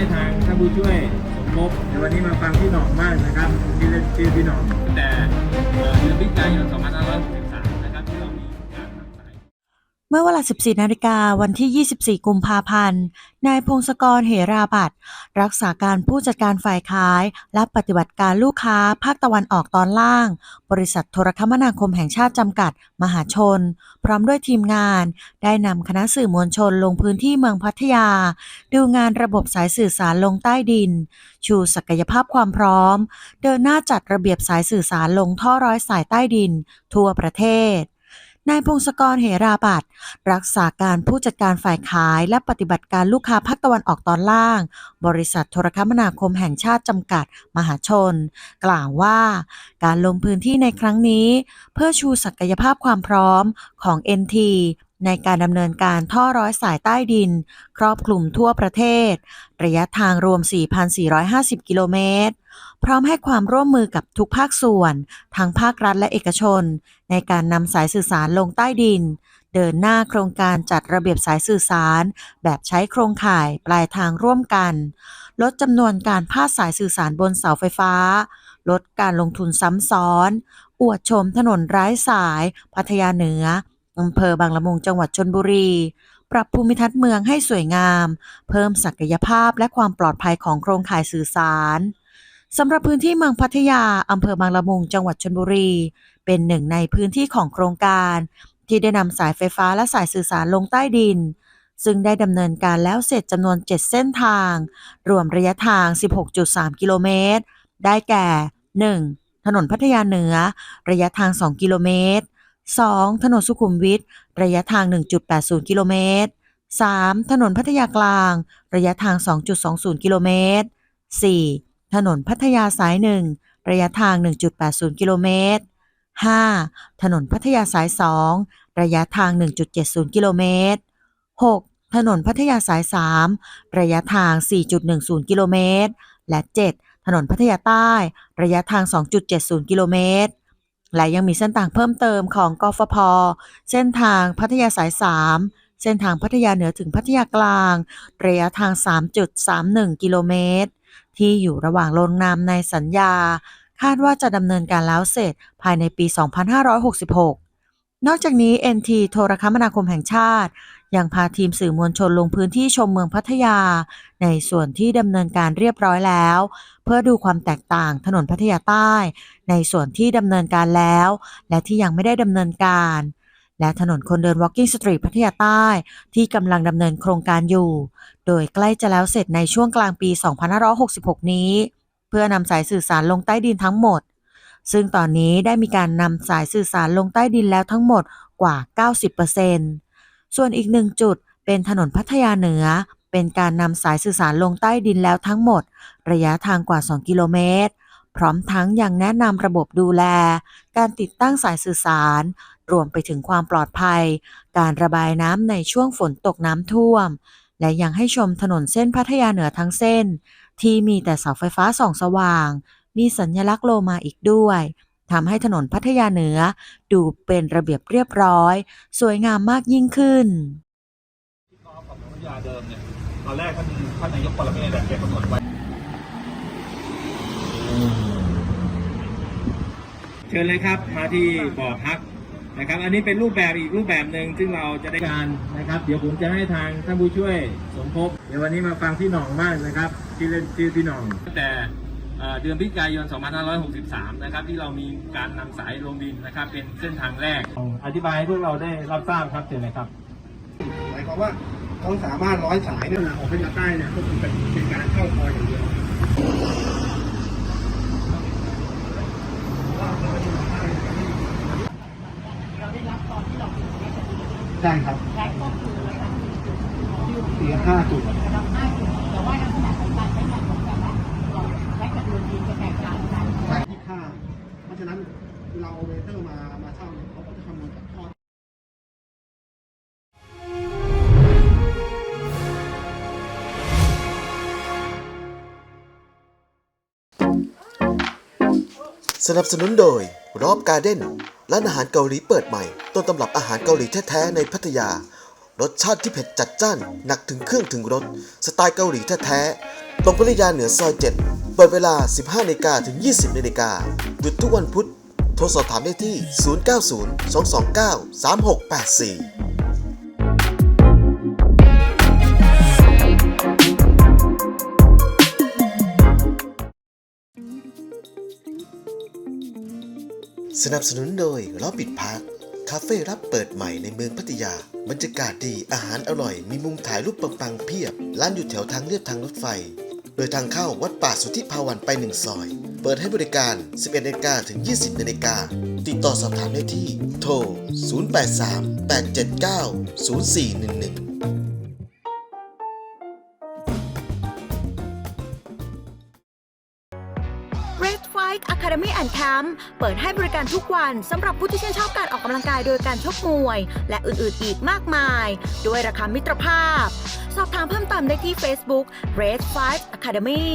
ให้ทางท่านผู้ช่วยสมภพในวันนี้มาฟังพี่หน่องบ้างนะครับที่เล่นชื่อพี่หน่องตั้งแต่เอ่อเดือนพฤศจิกายน2563 เมื่อเวลา 14 นาฬิกาวันที่ 24 กุมภาพันธ์ นายพงศกร เหราบัตรรักษาการผู้จัดการฝ่ายขาย และปฏิบัติการลูกค้าภาคตะวันออกตอนล่าง บริษัทโทรคมนาคมแห่งชาติจำกัด มหาชน พร้อมด้วยทีมงาน ได้นำคณะสื่อมวลชนลงพื้นที่เมืองพัทยา ดูงานระบบสายสื่อสารลงใต้ดิน ชูศักยภาพความพร้อม เดินหน้าจัดระเบียบสายสื่อสารลงท่อร้อยสายใต้ดิน ทั่วประเทศ นายพงศกรเหราบัตรรักษาการผู้จัดการฝ่ายขายและปฏิบัติการลูกค้าภาคตะวันออกตอนล่าง บริษัทโทรคมนาคมแห่งชาติจำกัด มหาชน กล่าวว่า การลงพื้นที่ในครั้งนี้ เพื่อชูศักยภาพความพร้อมของ NT ในการดำเนินการท่อร้อยสายใต้ดิน ครอบคลุมทั่วประเทศ ระยะทางรวม 4,450 กิโลเมตร พร้อมให้ความร่วมมือกับทุกภาคส่วน ทั้งภาครัฐและเอกชน ในการนำสายสื่อสารลงใต้ดิน เดินหน้าโครงการจัดระเบียบสายสื่อสาร แบบใช้โครงข่ายปลายทางร่วมกัน ลดจำนวนการพาดสายสื่อสารบนเสาไฟฟ้า ลดการลงทุนซ้ำซ้อน อวดชมถนนร้ายสาย พัทยาเหนือ อำเภอบางละมุงจังหวัดชนบุรี ปรับภูมิทัศน์เมืองให้สวยงาม เพิ่มศักยภาพและความปลอดภัยของโครงข่ายสื่อสารสำหรับพื้นที่เมืองพัทยาอำเภอบางละมุง จังหวัดชลบุรี เป็นหนึ่งในพื้นที่ของโครงการ ที่ได้นำสายไฟฟ้าและสายสื่อสารลงใต้ดิน ซึ่งได้ดำเนินการแล้วเสร็จจำนวน 7 เส้นทาง รวมระยะทาง 16.3 กิโลเมตร ได้แก่ 1. ถนนพัทยาเหนือ ระยะทาง 2 กิโลเมตร 2. ถนนสุขุมวิทระยะทาง 1.80 กิโลเมตร 3. ถนนพัทยากลาง ระยะทาง 2.20 กิโลเมตร 4. ถนนพัทยาสาย 1 ระยะทาง 1.80 กิโลเมตร 5. ถนนพัทยาสาย 2 ระยะทาง 1.70 กิโลเมตร 6. ถนนพัทยาสาย 3 ระยะทาง 4.10 กิโลเมตร และ 7. ถนนพัทยาใต้ ระยะทาง 2.70 กิโลเมตร และยังมีเส้นทางเพิ่มเติมของกฟผเส้นทางพัทยาสาย 3 เส้นทางพัทยาเหนือถึงพัทยากลาง ระยะทาง 3.31 กิโลเมตร ที่อยู่ระหว่างลงนามในสัญญา คาดว่าจะดำเนินการแล้วเสร็จภายในปี 2566 นอกจากนี้ NT โทรคมนาคมแห่งชาติ ยังพาทีมสื่อมวลชนลงพื้นที่ชมเมืองพัทยา ในส่วนที่ดำเนินการเรียบร้อยแล้ว เพื่อดูความแตกต่างถนนพัทยาใต้ ในส่วนที่ดำเนินการแล้ว และที่ยังไม่ได้ดำเนินการ และถนนคนเดิน Walking Street พัทยาใต้ ที่กำลังดำเนินโครงการอยู่ โดยใกล้จะแล้วเสร็จในช่วงกลางปี 2566 นี้ เพื่อนำสายสื่อสารลงใต้ดินทั้งหมด ซึ่งตอนนี้ได้มีการนำสายสื่อสารลงใต้ดินแล้วทั้งหมดกว่า 90%ส่วนอีกหนึ่งจุดเป็นถนนพัทยาเหนือเป็นการนำสายสื่อสารลงใต้ดินแล้วทั้งหมด ระยะทางกว่า 2 กิโลเมตร พร้อมทั้งยังแนะนำระบบดูแล การติดตั้งสายสื่อสาร รวมไปถึงความปลอดภัย การระบายน้ำในช่วงฝนตกน้ำท่วม และยังให้ชมถนนเส้นพัทยาเหนือทั้งเส้น ที่มีแต่เสาไฟฟ้าส่องสว่าง มีสัญลักษณ์โลมาอีกด้วยทำให้ถนนพัทยาเหนือ ดูเป็นระเบียบเรียบร้อย สวยงามมากยิ่งขึ้นที่กอล์ฟกับพัทยาเดิมเนี่ยตอนแรกท่านท่านนายกปรเมศแกกำหนดไว้ เชิญเลยครับมาที่บ่อพักนะครับ อันนี้เป็นรูปแบบอีกรูปแบบหนึ่งซึ่งเราจะได้การนะครับ เดี๋ยวผมจะให้ทางท่านผู้ช่วยสมภพเดี๋ยววันนี้มาฟังพี่หน่องบ้างนะครับที่เล่นชื่อพี่หน่องตั้งแต่เดือนพฤศจิกายน 2563 นะครับ ที่เรามีการนำสายลงดินนะครับ เป็นเส้นทางแรก อธิบายให้พวกเราได้รับทราบครับเชิญเลยครับหมายความว่าเขาสามารถร้อยสายเนี่ยนะออกไปทางใต้เนี่ยก็คือเป็นเป็นการเข้าคอยอย่างเดียวใช่ครับเสียห้าจุด ใช่ที่ค่า เพราะฉะนั้นเราเวเตอร์มามาเช่าเนี่ยเขาก็จะคำนวณจากข้อสนับสนุนโดยรอบการ์เด้นร้านอาหารเกาหลีเปิดใหม่ ต้นตำรับอาหารเกาหลีแท้ๆในพัทยารสชาติที่เผ็ดจัดจ้าน หนักถึงเครื่องถึงรส สไตล์เกาหลีแท้ๆ ตรงพัทยาเหนือซอย7เปิดเวลา 15นาฬิกาถึง 20นาฬิกาหยุดทุกวันพุธ โทรสอบถามได้ที่ 090 229 3684สนับสนุนโดยล้อปิดพาร์คคาเฟ่รับเปิดใหม่ในเมืองพัทยา บรรยากาศดีอาหารอร่อย มีมุมถ่ายรูปปังๆเพียบ ร้านอยู่แถวทางเลียบทางรถไฟ โดยทางเข้าวัดป่าสุทธิภาวันไปหนึ่งซอย เปิดให้บริการ 11นาฬิกาถึง 20นาฬิกาติดต่อสอบถามได้ที่ โทร 083 879 0411 Bike Academy and Camp เปิดให้บริการทุกวันสำหรับผู้ที่ชื่นชอบการออกกำลังกายโดยการชกมวย และอื่นๆอีกมากมาย ด้วยราคามิตรภาพ สอบถามเพิ่มเติมได้ที่ Facebook Red Fight Academy